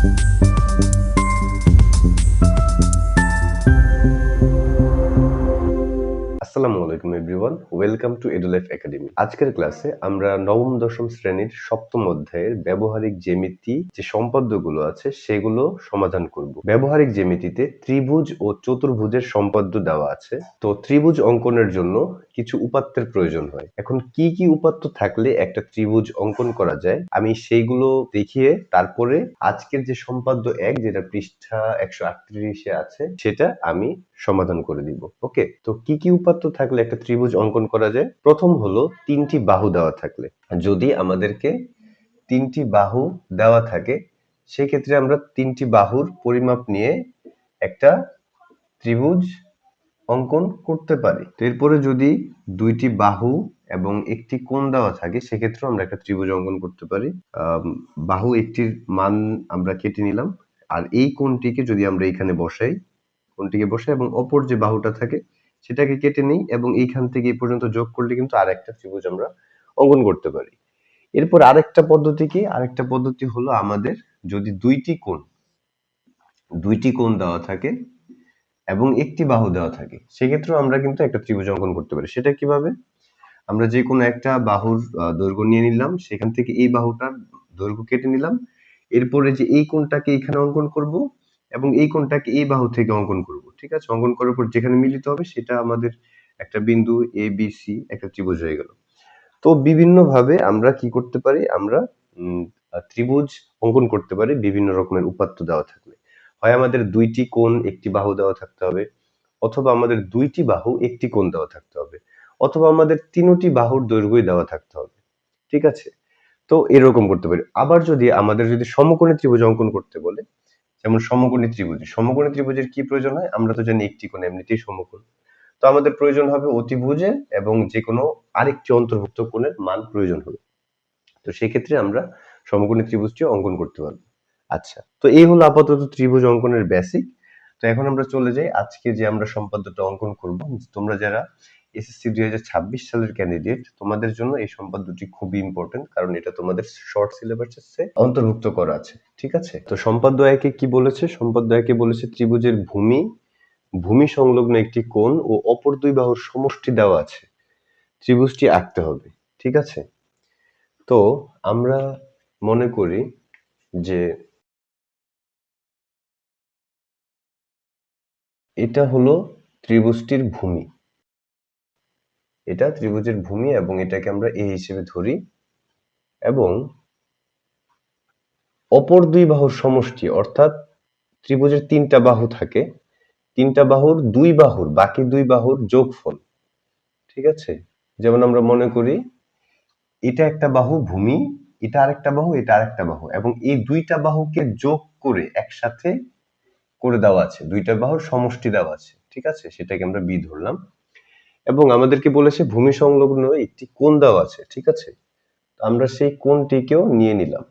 Thank you. আসসালামু আলাইকুম everyone, welcome to Edulife academy. আজকের ক্লাসে আমরা নবম, দশম শ্রেণির সপ্তম অধ্যায়ের ব্যবহারিক জ্যামিতি যে সম্পাদ্যগুলো আছে সেগুলো সমাধান করব। ব্যবহারিক জ্যামিতিতে ত্রিভুজ ও চতুর্ভুজের সম্পাদ্য দেওয়া আছে। তো ত্রিভুজ অঙ্কনের জন্য কিছু উপাত্তের প্রয়োজন হয়। এখন কি কি উপাত্ত থাকলে একটা ত্রিভুজ অঙ্কন করা যায়, আমি সেইগুলো দেখিয়ে তারপরে আজকের যে সম্পাদ্য এক, যেটা পৃষ্ঠা একশো আটত্রিশে আছে, সেটা আমি সমাধান করে দিব। ওকে তো কি কি উপাত্ত থাকলে একটা ত্রিভুজ অঙ্কন করা যায়? প্রথম হলো তিনটি বাহু দেওয়া থাকলে। যদি আমাদেরকে তিনটি বাহু দেওয়া থাকে, সেক্ষেত্রে আমরা তিনটি বাহুর পরিমাপ নিয়ে একটা ত্রিভুজ অঙ্কন করতে পারি। এরপরে যদি দুইটি বাহু এবং একটি কোণ দেওয়া থাকে সেক্ষেত্রে আমরা একটা ত্রিভুজ অঙ্কন করতে পারি। বাহু একটির মান আমরা কেটে নিলাম। আর এই কোণটিকে যদি আমরা এখানে বসাই কোণটিকে বসে এবং অপর যে বাহুটা থাকে সেটাকে কেটে নিই এবং এইখান থেকে এই পর্যন্ত যোগ করলে কিন্তু আরেকটা ত্রিভুজ আমরা অঙ্কন করতে পারি। এরপর আরেকটা পদ্ধতি কি? আরেকটা পদ্ধতি হলো আমাদের যদি দুইটি কোণ দুইটি কোণ দেওয়া থাকে এবং একটি বাহু দেওয়া থাকে, সেক্ষেত্রেও আমরা কিন্তু একটা ত্রিভুজ অঙ্কন করতে পারি। সেটা কীভাবে? আমরা যে কোনো একটা বাহুর দৈর্ঘ্য নিয়ে নিলাম, সেখান থেকে এই বাহুটার দৈর্ঘ্য কেটে নিলাম। এরপরে যে এই কোণটাকে এখানে অঙ্কন করব এবং এই কোণটাকে এই বাহু থেকে অঙ্কন করব, ঠিক আছে? অঙ্কন করার পর যেখানে মিলিত হবে সেটা আমাদের একটা বিন্দু এ বি সি একটা ত্রিভুজ হয়ে গেল। তো বিভিন্ন ভাবে আমরা কি করতে পারি? আমরা ত্রিভুজ অঙ্কন করতে পারি, বিভিন্ন রকমের উপাত্ত দেওয়া থাকলে। হয় আমাদের দুইটি কোণ একটি বাহু দেওয়া থাকতে হবে, অথবা আমাদের দুইটি বাহু একটি কোণ দেওয়া থাকতে হবে, অথবা আমাদের তিনটি বাহুর দৈর্ঘ্যই দেওয়া থাকতে হবে, ঠিক আছে? তো এরকম করতে পারি। আবার যদি আমাদের যদি সমকোণী ত্রিভুজ অঙ্কন করতে বলে যেমন সমকোণী ত্রিভুজ। সমকোণী ত্রিভুজের কি প্রয়োজন হয়? আমরা তো জানি একটি কোণ এমনিতেই সমকোণ। তো আমাদের প্রয়োজন হবে অতিভুজে এবং যে কোনো আরেকটি অন্তর্ভুক্ত কোণের মান প্রয়োজন হবে। তো সেক্ষেত্রে আমরা সমকোণী ত্রিভুজটি অঙ্কন করতে পারব। আচ্ছা তো এই হলো আপাতত ত্রিভুজ অঙ্কনের বেসিক তো এখন আমরা চলে যাই। আজকে যে আমরা সম্পাদ্যটা অঙ্কন করব, তোমরা যারা এসএসসি দুই হাজার ছাব্বিশ সালের ক্যান্ডিডেট তোমাদের জন্য এই সম্পাদ্যটি খুবই ইম্পর্টেন্ট কারণ এটা তোমাদের শর্ট সিলেবাসে অন্তর্ভুক্ত করা আছে, ঠিক আছে? তো সম্পাদ্য একে কি বলেছে? সম্পাদ্য একে বলেছে ত্রিভুজের ভূমি ভূমি সংলগ্ন একটি কোণ ও অপর দুই বাহুর সমষ্টি দেওয়া আছে, ত্রিভুজটি আঁকতে হবে, ঠিক আছে? তো আমরা মনে করি যে এটা হলো ত্রিভুজটির ভূমি। এটা ত্রিভুজের ভূমি এবং এটাকে আমরা এ হিসেবে ধরি এবং অপর দুই বাহুর সমষ্টি, অর্থাৎ ত্রিভুজের তিনটা বাহু থাকে, তিনটা বাহুর দুই বাহুর, বাকি দুই বাহুর যোগফল, ঠিক আছে? যেমন আমরা মনে করি, এটা একটা বাহু ভূমি, এটা আরেকটা বাহু, এটা আরেকটা বাহু, এবং এই দুইটা বাহুকে যোগ করে একসাথে করে দেওয়া আছে। দুইটা বাহুর সমষ্টি দেওয়া আছে, ঠিক আছে? সেটাকে আমরা বি ধরলাম। এবং আমাদেরকে বলেছে ভূমি সংলগ্ন একটি কোণ দেওয়া আছে, ঠিক আছে? আমরা সেই কোণটিকেও নিয়ে নিলাম।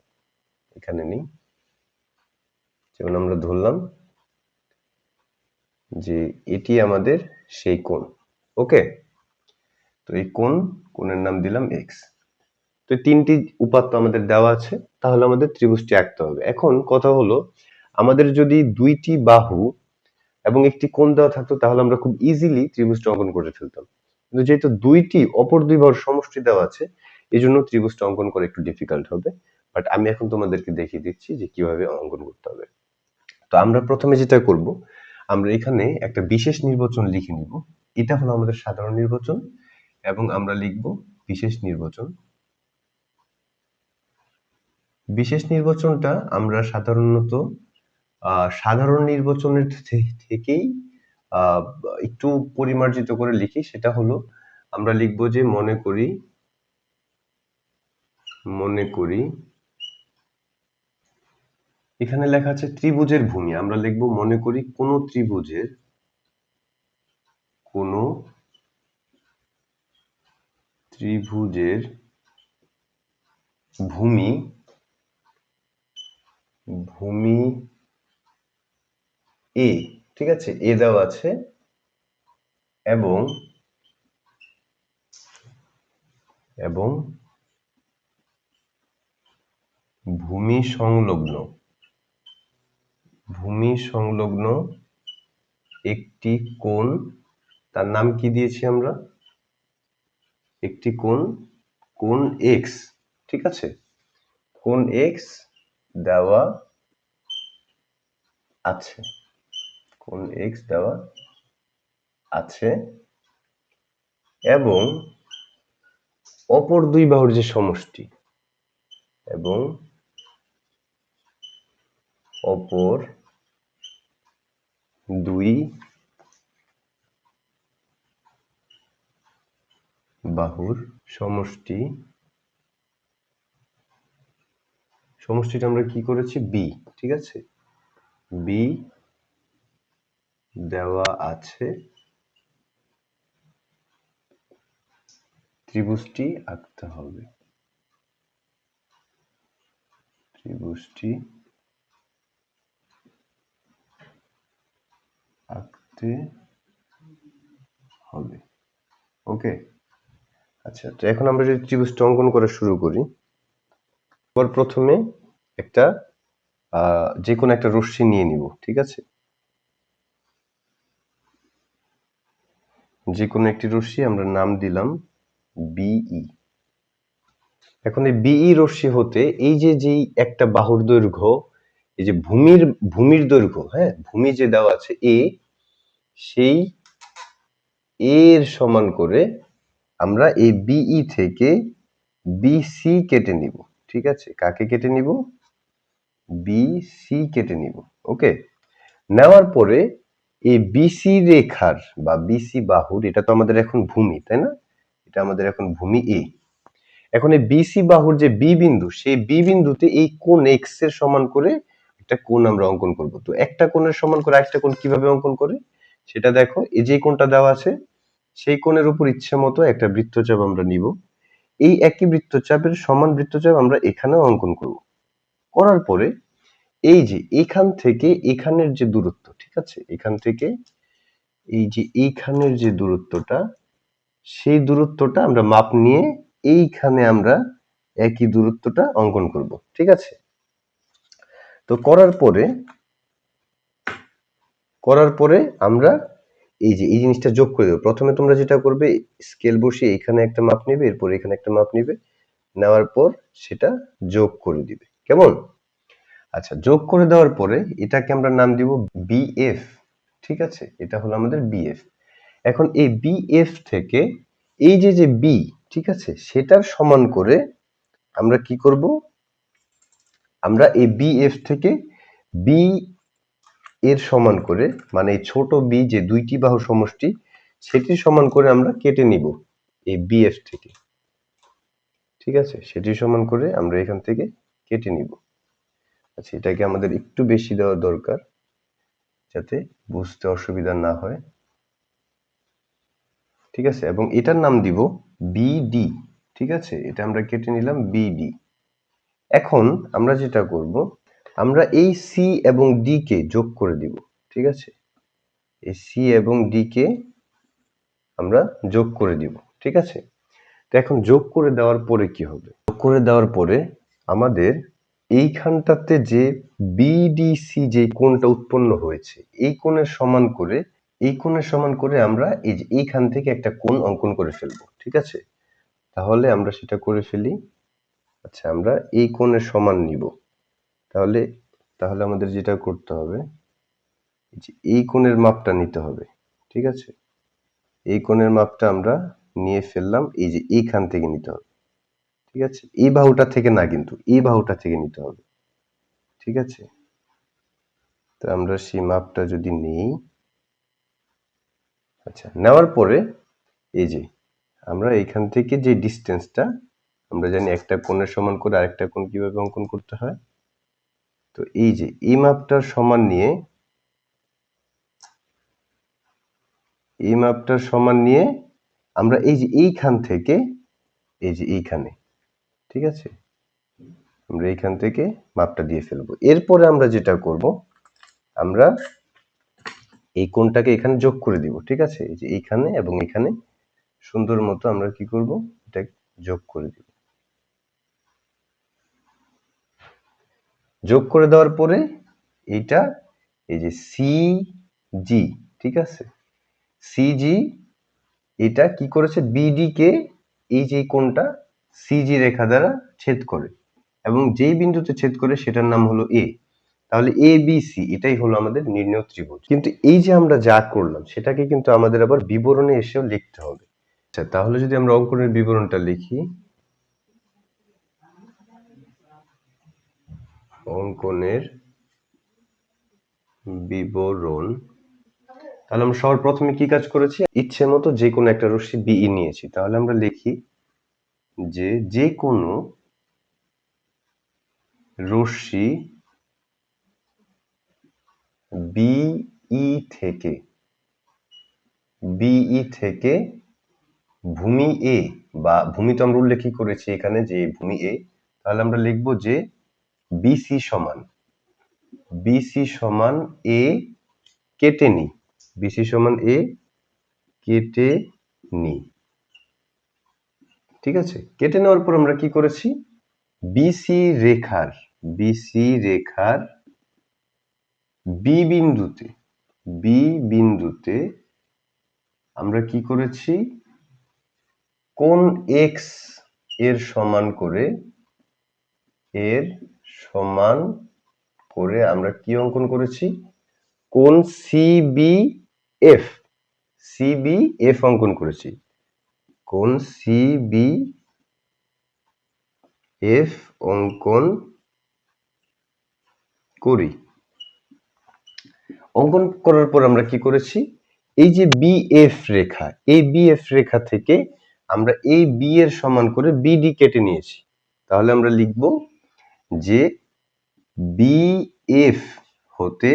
এখানে নিই। যেমন আমরা ধরলাম যে এটি আমাদের সেই কোণ, ওকে? তো এই কোণ, কোণের নাম দিলাম এক্স তো তিনটি উপাত্ত আমাদের দেওয়া আছে, তাহলে আমাদের ত্রিভুজটি আঁকতে হবে। এখন কথা হলো আমাদের যদি দুইটি বাহু এবং একটি কোণ দেওয়া থাকতো, তাহলে আমরা খুব ইজিলি ত্রিভুজটা অঙ্কন করে ফেলতাম। কিন্তু যেহেতু দুইটি অপর দুই বাহুর সমষ্টি দেওয়া আছে এই জন্য ত্রিভুজটা অঙ্কন করা একটু ডিফিকাল্ট হবে। বাট আমি এখন তোমাদেরকে দেখিয়ে দিচ্ছি যে কীভাবে অঙ্কন করতে হবে। তো আমরা প্রথমে যেটা করব, আমরা এখানে একটা বিশেষ নির্বাচন লিখে নিব। এটা হলো আমাদের সাধারণ নির্বাচন এবং আমরা লিখব বিশেষ নির্বাচন। বিশেষ নির্বাচনটা আমরা সাধারণত সাধারণ নির্বাচনের থেকেই একটু পরিমার্জিত করে লিখি, সেটা হলো, আমরা লিখব যে মনে করি মনে করি, এখানে লেখা আছে ত্রিভুজের ভূমি, আমরা লিখব মনে করি কোন ত্রিভুজের কোন ত্রিভুজের ভূমি ভূমি এ ঠিক আছে? এ দেওয়া আছে। এবং এবং ভূমি সংলগ্ন ভূমি সংলগ্ন একটি কোণ, তার নাম কি দিয়েছি আমরা? একটি কোণ কোণ এক্স ঠিক আছে? কোণ এক্স দেওয়া আছে। কোণ এক্স দেওয়া আছে এবং অপর দুই বাহুর যে সমষ্টি এবং অপর দুই বাহুর সমষ্টি, সমষ্টিটা আমরা কি করেছি? বি ঠিক আছে? বি দেওয়া আছে। ত্রিভুজটি আঁকতে হবে। ত্রিভুজটি আঁকতে হবে। ওকে আচ্ছা তো এখন আমরা যদি ত্রিভুজটা অঙ্কন করা শুরু করি। প্রথমে একটা যে কোনো একটা রশ্মি নিয়ে নিব, ঠিক আছে? যে কোনো একটি রশ্মি আমরা নাম দিলাম বিই। এখন এই বিই রশ্মি হতে এই যে যেই একটা বাহুর দৈর্ঘ্য, এই যে ভূমির ভূমির দৈর্ঘ্য হ্যাঁ ভূমি যে দেওয়া আছে এ, সেই এর সমান করে আমরা এই বিই থেকে বিসি কেটে নিব, ঠিক আছে? কাকে কেটে নিব? বিসি কেটে নিব, ওকে? নেওয়ার পরে এই বিসি রেখার বা বিসি বাহুর, এটা তো আমাদের এখন ভূমি, তাই না? এটা আমাদের এখন ভূমি এ এখন এই বিসি বাহুর যে বি বিন্দু, সেই বি বিন্দুতে এই কোণ এক্সের সমান করে একটা কোণ আমরা অঙ্কন করব। তো একটা কোণের সমান করে একটা কোণ কীভাবে অঙ্কন করে? সেটা দেখো, এই যে কোণটা দেওয়া আছে, সেই কোণের উপর ইচ্ছে মতো একটা বৃত্তচাপ আমরা নিব। এই একই বৃত্তচাপের সমান বৃত্তচাপ আমরা এখানেও অঙ্কন করব। করার পরে, এই যে এখান থেকে এখানের যে দূরত্ব আছে, এখান থেকে এই যে এইখানের যে দূরত্বটা, সেই দূরত্বটা আমরা মাপ নিয়ে এইখানে আমরা একই দূরত্বটা অঙ্কন করব, ঠিক আছে? তো করার পরে করার পরে আমরা এই যে এই জিনিসটা যোগ করে দেবো। প্রথমে তোমরা যেটা করবে, স্কেল বসিয়ে এখানে একটা মাপ নেবে, এরপর এখানে একটা মাপ নেবে, নেওয়ার পর সেটা যোগ করে দিবে, কেমন? আচ্ছা যোগ করে দেওয়ার পরে এটাকে আমরা নাম দিব বিএফ ঠিক আছে? এটা হলো আমাদের বিএফ এখন এই বিএফ থেকে এই যে যে বি ঠিক আছে? সেটার সমান করে আমরা কি করব? আমরা এই বিএফ থেকে বি এর সমান করে মানে এই ছোট বি যে দুইটি বাহু সমষ্টি, সেটির সমান করে আমরা কেটে নিব এই বিএফ থেকে। ঠিক আছে? সেটি সমান করে আমরা এখান থেকে কেটে নিব। আচ্ছা এটাকে আমাদের একটু বেশি দেওয়া দরকার যাতে বুঝতে অসুবিধা না হয়। ঠিক আছে? এবং এটার নাম দিব বিডি ঠিক আছে? এটা আমরা কেটে নিলাম বিডি এখন আমরা যেটা করব, আমরা এই সি এবং ডি কে যোগ করে দিব, ঠিক আছে? এই সি এবং ডি কে আমরা যোগ করে দিব, ঠিক আছে? তো এখন যোগ করে দেওয়ার পরে কি হবে? যোগ করে দেওয়ার পরে আমাদের এইখানটাতে যে বিডিসি যে কোণটা উৎপন্ন হয়েছে, এই কোণের সমান করে, এই কোণের সমান করে আমরা এই যে এইখান থেকে একটা কোণ অঙ্কন করে ফেলব, ঠিক আছে? তাহলে আমরা সেটা করে ফেলি। আচ্ছা আমরা এই কোণের সমান নিব। তাহলে তাহলে আমাদের যেটা করতে হবে যে এই কোণের মাপটা নিতে হবে, ঠিক আছে? এই কোণের মাপটা আমরা নিয়ে ফেললাম, এই যে এইখান থেকে নিতে হবে। ঠিক আছে? এই বাহুটা থেকে না কিন্তু, এই বাহুটা থেকে নিতে হবে। ঠিক আছে? তো আমরা সেই মাপটা যদি নিই আচ্ছা নেওয়ার পরে এই যে, আমরা এইখান থেকে যে ডিস্টেন্সটা আমরা জানি একটা কোণের সমান করে আরেকটা কোণ কীভাবে অঙ্কন করতে হয়? তো এই যে, এই মাপটার সমান নিয়ে, এই মাপটার সমান নিয়ে আমরা এই যে এইখান থেকে, এই যে এইখানে আছে? আমরা এইখান থেকে মাপটা দিয়ে ফেলব। এরপরে আমরা যেটা করব, আমরা এই কোণটাকে এখানে যোগ করে দিব, ঠিক আছে? যে এইখানে এবং এখানে সুন্দর মতো আমরা কি করব? এটা যোগ করে দিব। যোগ করে দেওয়ার পরে এইটা এই যে সি জি ঠিক আছে? সিজি এটা কি করেছে? বিডি কে এই যে কোণটা সিজি রেখা দ্বারা ছেদ করে এবং যেই বিন্দুতে ছেদ করে সেটার নাম হলো এ তাহলে এ বি সি এটাই হলো আমাদের নির্ণয় ত্রিভুজ। কিন্তু এই যে আমরা যা করলাম, সেটাকে কিন্তু আমাদের আবার বিবরণে এসেও লিখতে হবে। আচ্ছা তাহলে যদি আমরা অঙ্কনের বিবরণটা লিখি, অঙ্কনের বিবরণ, তাহলে আমরা সবার প্রথমে কি কাজ করেছি? ইচ্ছে মতো যে কোনো একটা রশ্মি বিই নিয়েছি। তাহলে আমরা লিখি যে যে কোনো রশ্মি বিই থেকে বিই থেকে ভূমি এ বা ভূমি তো আমরা উল্লেখই করেছি এখানে যে ভূমি এ, তাহলে আমরা লিখব যে বিসি সমান বিসি সমান এ কেটে নি, বিসি সমান এ কেটে নি। ঠিক আছে? কেটে নেওয়ার পর আমরা কি করেছি? বিসি রেখার বিসি রেখার বি বিন্দুতে বি বিন্দুতে আমরা কি করেছি? কোন এক্সের সমান করে, এর সমান করে আমরা কি অঙ্কন করেছি? কোন সিবি এফ সিবি এফ অঙ্কন করেছি। কোন সিবি এফ অঙ্কন করি। অঙ্কন করার পর আমরা কি করেছি? এই যে বিএফ রেখা, এই বিএফ রেখা থেকে আমরা এই বি এর সমান করে বিডি কেটে নিয়েছি। তাহলে আমরা লিখব যে বিএফ হতে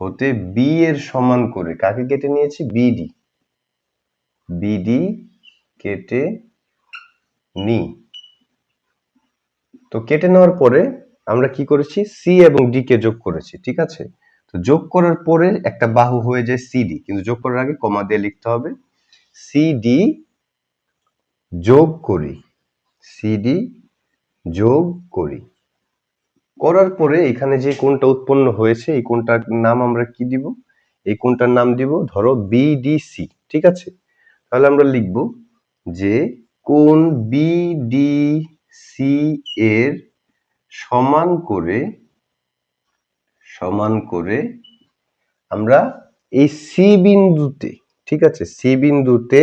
হতে বি এর সমান করে কাকে কেটে নিয়েছি? বিডি বিডি কেটে নি। তো কেটে নেওয়ার পরে আমরা কি করেছি? সি এবং ডি কে যোগ করেছি, ঠিক আছে? তো যোগ করার পরে একটা বাহু হয়ে যায় সিডি কিন্তু যোগ করার আগে কমা দিয়ে লিখতে হবে। সিডি যোগ করি সিডি যোগ করি। করার পরে এখানে যে কোনটা উৎপন্ন হয়েছে, এই কোনটার নাম আমরা কি দিব? এই কোনটার নাম দিব ধরো বিডিসি ঠিক আছে? তাহলে আমরা লিখব যে কোণ বিডিসি এর সমান করে সমান করে আমরা এই সি বিন্দুতে, ঠিক আছে? সি বিন্দুতে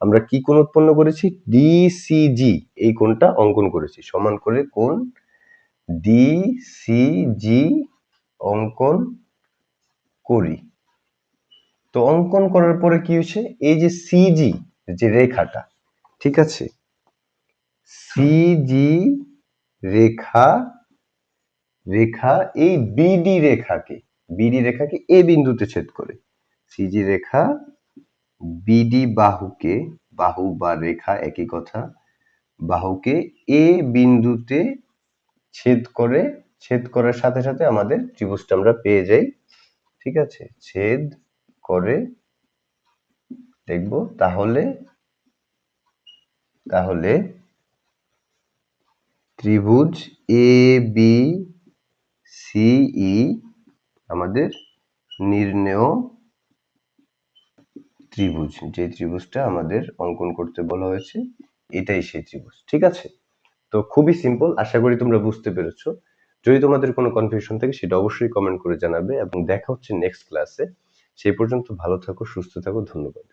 আমরা কি কোণ উৎপন্ন করেছি? ডিসিজি এই কোণটা অঙ্কন করেছি। সমান করে কোণ? ডিসিজি অঙ্কন করি। তো অঙ্কন করার পরে কি হয়েছে? এই যে সিজি যে রেখাটা, ঠিক আছে? সিজি রেখা রেখা, এই বিডি রেখাকে বিডি রেখাকে এ বিন্দুতে ছেদ করে। সিজি রেখা বিডি বাহুকে, বাহু বা রেখা একই কথা, বাহুকে এ বিন্দুতে ছেদ করে, ছেদ করার সাথে সাথে আমাদের ত্রিভুজটা আমরা পেয়ে যাই, ঠিক আছে? ছেদ করে দেখব, তাহলে তাহলে ত্রিভুজ এ বি সিই আমাদের নির্ণেয় ত্রিভুজ। যে ত্রিভুজটা আমাদের অঙ্কন করতে বলা হয়েছে, এটাই সেই ত্রিভুজ, ঠিক আছে? তো খুবই সিম্পল আশা করি তোমরা বুঝতে পেরেছ। যদি তোমাদের কোনো কনফিউশন থাকে, সেটা অবশ্যই কমেন্ট করে জানাবে এবং দেখা হচ্ছে নেক্সট ক্লাসে সেই পর্যন্ত ভালো থাকো সুস্থ থাকো ধন্যবাদ।